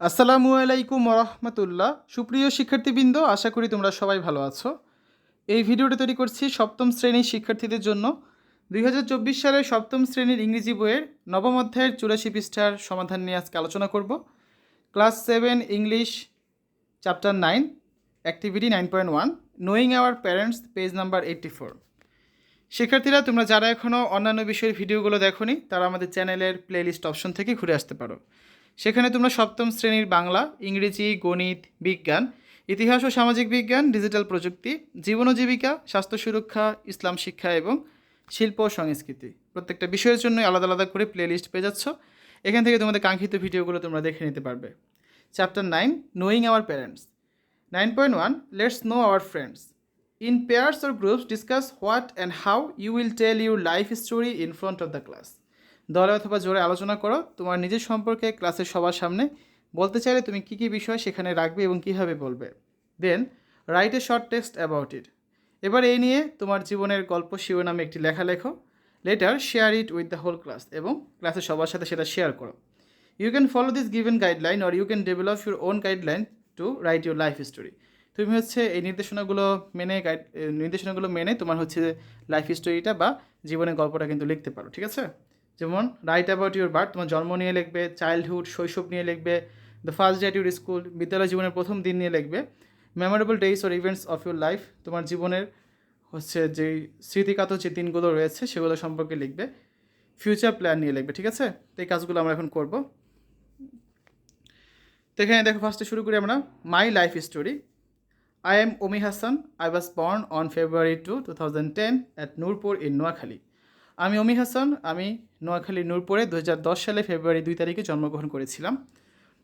আসসালামু আলাইকুম রহমতুল্লাহ সুপ্রিয় শিক্ষার্থীবৃন্দ, আশা করি তোমরা সবাই ভালো আছো। এই ভিডিওটা তৈরি করছি সপ্তম শ্রেণির শিক্ষার্থীদের জন্য। দুই হাজার চব্বিশ সালের সপ্তম শ্রেণির ইংরেজি বইয়ের নবম অধ্যায়ের চুরাশি পৃষ্ঠার সমাধান নিয়ে আজকে আলোচনা করব। Class seven, English, chapter nine, activity nine point one knowing our parents page number eighty four শিক্ষার্থীরা, তোমরা যারা এখনও অন্যান্য বিষয়ের ভিডিওগুলো দেখোনি, তারা আমাদের চ্যানেলের প্লেলিস্ট অপশন থেকে ঘুরে আসতে পারো। সেখানে তোমরা সপ্তম শ্রেণির বাংলা, ইংরেজি, গণিত, বিজ্ঞান, ইতিহাস ও সামাজিক বিজ্ঞান, ডিজিটাল প্রযুক্তি, জীবন ও জীবিকা, স্বাস্থ্য সুরক্ষা, ইসলাম শিক্ষা এবং শিল্প ও সংস্কৃতি। প্রত্যেকটা বিষয়ের জন্য আলাদা আলাদা করে প্লেলিস্ট পেয়ে যাচ্ছ। এখান থেকে তোমাদের কাঙ্ক্ষিত ভিডিওগুলো তোমরা দেখে নিতে পারবে। Chapter nine knowing our parents nine point one let's know our friends in pairs or groups discuss what and how you will tell your life story in front of the class দলে অথবা জোরে আলোচনা করো। তোমার নিজের সম্পর্কে ক্লাসের সবার সামনে বলতে চাইলে তুমি কী কী বিষয় সেখানে রাখবে এবং কীভাবে বলবে। Then write a short text about it এবার এই নিয়ে তোমার জীবনের গল্প শিরোনামে একটি লেখা লেখো। Later share it with the whole class এবং ক্লাসের সবার সাথে সেটা শেয়ার করো। You can follow this given guideline or you can develop your own guideline to write your life story তুমি হচ্ছে এই নির্দেশনাগুলো মেনে গাইড নির্দেশনাগুলো মেনে তোমার হচ্ছে লাইফ স্টোরিটা বা জীবনের গল্পটা কিন্তু লিখতে পারো, ঠিক আছে? যেমন রাইট অ্যাবাউট ইউর বার্থ তোমার জন্ম নিয়ে লিখবে চাইল্ডহুড শৈশব নিয়ে লিখবে the first day your school বিদ্যালয় জীবনের প্রথম দিন নিয়ে লিখবে memorable days or events of your life তোমার জীবনের হচ্ছে যেই স্মৃতিকাত যে দিনগুলো রয়েছে সেগুলো সম্পর্কে লিখবে ফিউচার প্ল্যান নিয়ে লিখবে, ঠিক আছে? তো এই কাজগুলো আমরা এখন করব। তো এখানে দেখো ফার্স্টে শুরু করি আমরা my life story I am Omi Hasan I was born on February two two thousand ten at Nurpur in Noakhali আমি অমি হাসান, আমি নোয়াখালী নূরপুরে দু হাজার দশ সালে ফেব্রুয়ারি দুই তারিখে জন্মগ্রহণ করেছিলাম।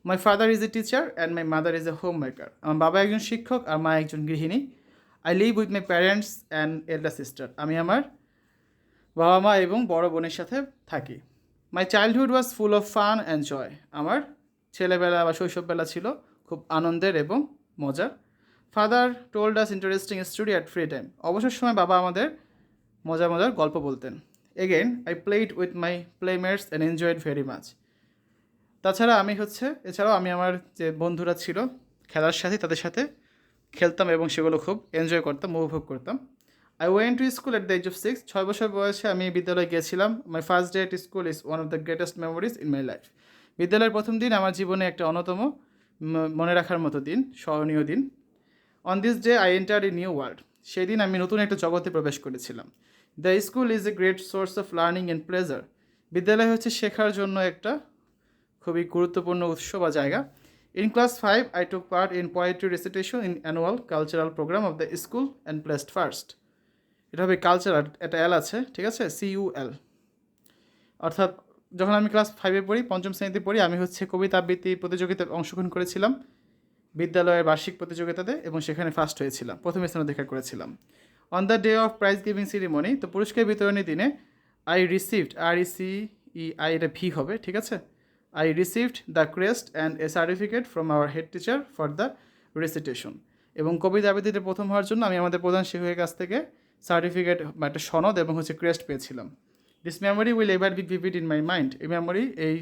My father is a teacher and my mother is a home maker আমার বাবা একজন শিক্ষক, আর মা একজন গৃহিণী। I live with my parents and elder sister আমি আমার বাবা, মা এবং বড় বোনের সাথে থাকি। My childhood was full of fun and joy আমার ছেলেবেলা বা শৈশববেলা ছিল খুব আনন্দের এবং মজার। Father told us interesting story at free time অবসর সময় বাবা আমাদের মজার মজার গল্প বলতেন। Again I played with my playmates and enjoyed very much তাছাড়া আমি হচ্ছে, এছাড়াও আমি আমার যে বন্ধুরা ছিল, খেলার সাথে, তাদের সাথে খেলতাম এবং সেগুলো খুব এনজয় করতাম, উপভোগ করতাম। I went to school at the age of six ছয় বছর বয়সে আমি বিদ্যালয়ে গিয়েছিলাম। My first day at school is one of the greatest memories in my life বিদ্যালয়ের প্রথম দিন আমার জীবনে একটা অন্যতম মনে রাখার মতো দিন স্মরণীয় দিন। On this day I enter a new world সেই দিন আমি নতুন একটা জগতে প্রবেশ করেছিলাম। The school is a great source of learning and pleasure বিদ্যালয় হচ্ছে শেখার জন্য একটা খুবই গুরুত্বপূর্ণ উৎস বা জায়গা। In class five I took part in poetry recitation in annual cultural program of the school and placed first এটা হবে কালচারাল একটা এল আছে, ঠিক আছে? সি ইউ এল অর্থাৎ যখন আমি ক্লাস ফাইভে পড়ি, পঞ্চম শ্রেণীতে পড়ি, আমি হচ্ছে কবিতা আবৃত্তি প্রতিযোগিতায় অংশগ্রহণ করেছিলাম। বিদ্যালয়ের বার্ষিক প্রতিযোগিতাতে এবং সেখানে ফার্স্ট হয়েছিলাম, প্রথম স্থান অধিকার করেছিলাম। On the day of prize giving ceremony তো পুরস্কার বিতরণের দিনে I received R E C E I এটা ভি হবে, ঠিক আছে? I received the crest and a certificate from our head teacher for the recitation এবং কবিতা আবৃত্তিতে প্রথম হওয়ার জন্য আমি আমাদের প্রধান শিক্ষকের কাছ থেকে সার্টিফিকেট বা একটা সনদ এবং হচ্ছে ক্রেস্ট পেয়েছিলাম। This memory will ever be vivid in my mind এই মেমোরি এই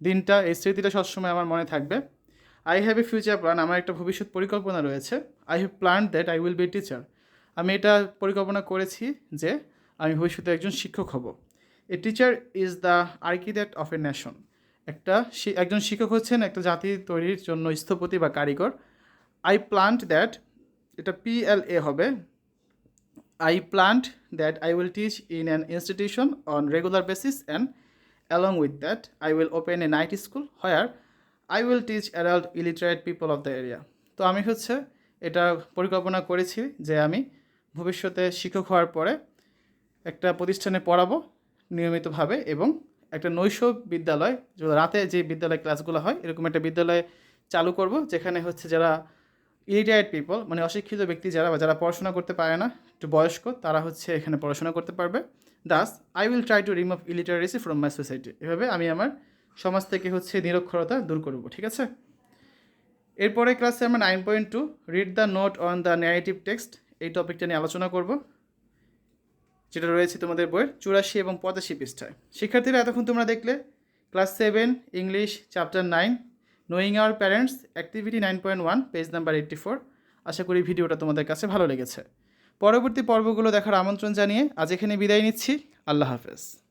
দিনটা, এই স্মৃতিটা সবসময় আমার মনে থাকবে। I have a future plan আমার একটা ভবিষ্যৎ পরিকল্পনা রয়েছে। I have plan that I will be teacher আমি এটা পরিকল্পনা করেছি যে আমি ভবিষ্যতে একজন শিক্ষক হব। A teacher is the architect of a nation একটা একজন শিক্ষক হচ্ছেন একটা জাতি তৈরির জন্য স্থপতি বা কারিগর। আই প্লান্ট দ্যাট এটা পি এল এ হবে। I plant that I will teach in an institution on regular basis and along with that I will open a night school where I will teach around illiterate people of the area তো আমি হচ্ছে এটা পরিকল্পনা করেছি যে আমি ভবিষ্যতে শিক্ষক হওয়ার পরে একটা প্রতিষ্ঠানে পড়াবো নিয়মিতভাবে এবং একটা নৈশ বিদ্যালয় রাতে যে বিদ্যালয় ক্লাসগুলো হয়, এরকম একটা বিদ্যালয় চালু করব, যেখানে হচ্ছে যারা ইলিটারেট পিপল মানে অশিক্ষিত ব্যক্তি যারা বা যারা পড়াশোনা করতে পারে না, একটু বয়স্ক, তারা হচ্ছে এখানে পড়াশোনা করতে পারবে। Thus I will try to remove illiteracy from my society এভাবে আমি আমার সমাজ থেকে হচ্ছে নিরক্ষরতা দূর করব, ঠিক আছে? এরপরে ক্লাসে আমরা nine point two read the note on the narrative text এই টপিকটা নিয়ে আলোচনা করব, যেটা রয়েছে তোমাদের বইয়ের চুরাশি এবং পঁচাশি পৃষ্ঠায়। শিক্ষার্থীরা, এতক্ষণ তোমরা দেখলে class seven English chapter nine knowing our parents activity nine point one page number eighty four আশা করি ভিডিওটা তোমাদের কাছে ভালো লেগেছে। পরবর্তী পর্বগুলো দেখার আমন্ত্রণ জানিয়ে আজ এখানে বিদায় নিচ্ছি। আল্লাহ হাফেজ।